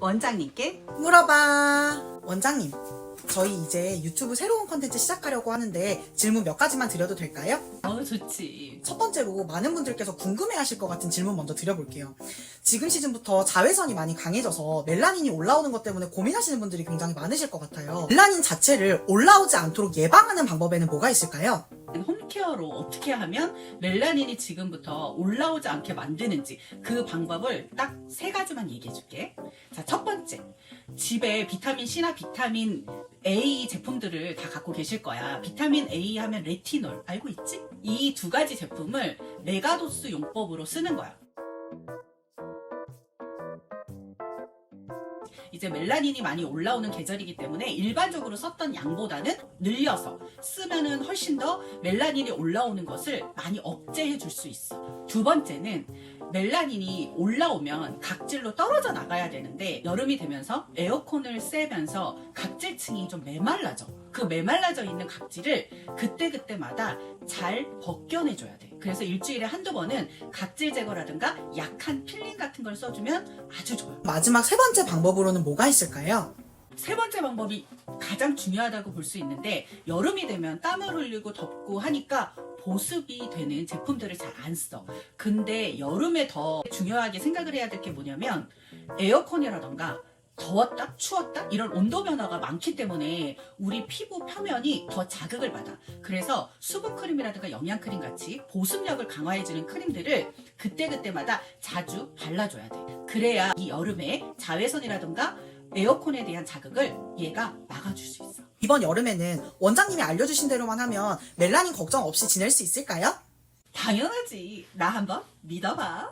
원장님께 물어봐. 원장님, 저희 이제 유튜브 새로운 컨텐츠 시작하려고 하는데 질문 몇 가지만 드려도 될까요? 어 좋지. 첫 번째로 많은 분들께서 궁금해하실 것 같은 질문 먼저 드려볼게요. 지금 시즌부터 자외선이 많이 강해져서 멜라닌이 올라오는 것 때문에 고민하시는 분들이 굉장히 많으실 것 같아요. 멜라닌 자체를 올라오지 않도록 예방하는 방법에는 뭐가 있을까요? 홈케어로 어떻게 하면 멜라닌이 지금부터 올라오지 않게 만드는지 그 방법을 딱 세 가지만 얘기해 줄게. 자, 첫 번째. 집에 비타민 C나 비타민 A 제품들을 다 갖고 계실 거야. 비타민 A 하면 레티놀. 알고 있지? 이 두 가지 제품을 메가도스 용법으로 쓰는 거야. 이제 멜라닌이 많이 올라오는 계절이기 때문에 일반적으로 썼던 양보다는 늘려서 쓰면은 훨씬 더 멜라닌이 올라오는 것을 많이 억제해 줄 수 있어. 두 번째는 멜라닌이 올라오면 각질로 떨어져 나가야 되는데 여름이 되면서 에어컨을 쐬면서 각질층이 좀 메말라져. 그 메말라져 있는 각질을 그때그때마다 잘 벗겨내줘야 돼. 그래서 일주일에 한두 번은 각질 제거라든가 약한 필링 같은 걸 써주면 아주 좋아요. 마지막 세 번째 방법으로는 뭐가 있을까요? 세 번째 방법이 가장 중요하다고 볼 수 있는데 여름이 되면 땀을 흘리고 덥고 하니까 보습이 되는 제품들을 잘 안 써. 근데 여름에 더 중요하게 생각을 해야 될 게 뭐냐면 에어컨이라던가 더웠다, 추웠다 이런 온도 변화가 많기 때문에 우리 피부 표면이 더 자극을 받아. 그래서 수분 크림이라든가 영양 크림 같이 보습력을 강화해주는 크림들을 그때그때마다 자주 발라줘야 돼. 그래야 이 여름에 자외선이라든가 에어컨에 대한 자극을 얘가 막아줄 수 있어. 이번 여름에는 원장님이 알려주신 대로만 하면 멜라닌 걱정 없이 지낼 수 있을까요? 당연하지. 나 한번 믿어봐.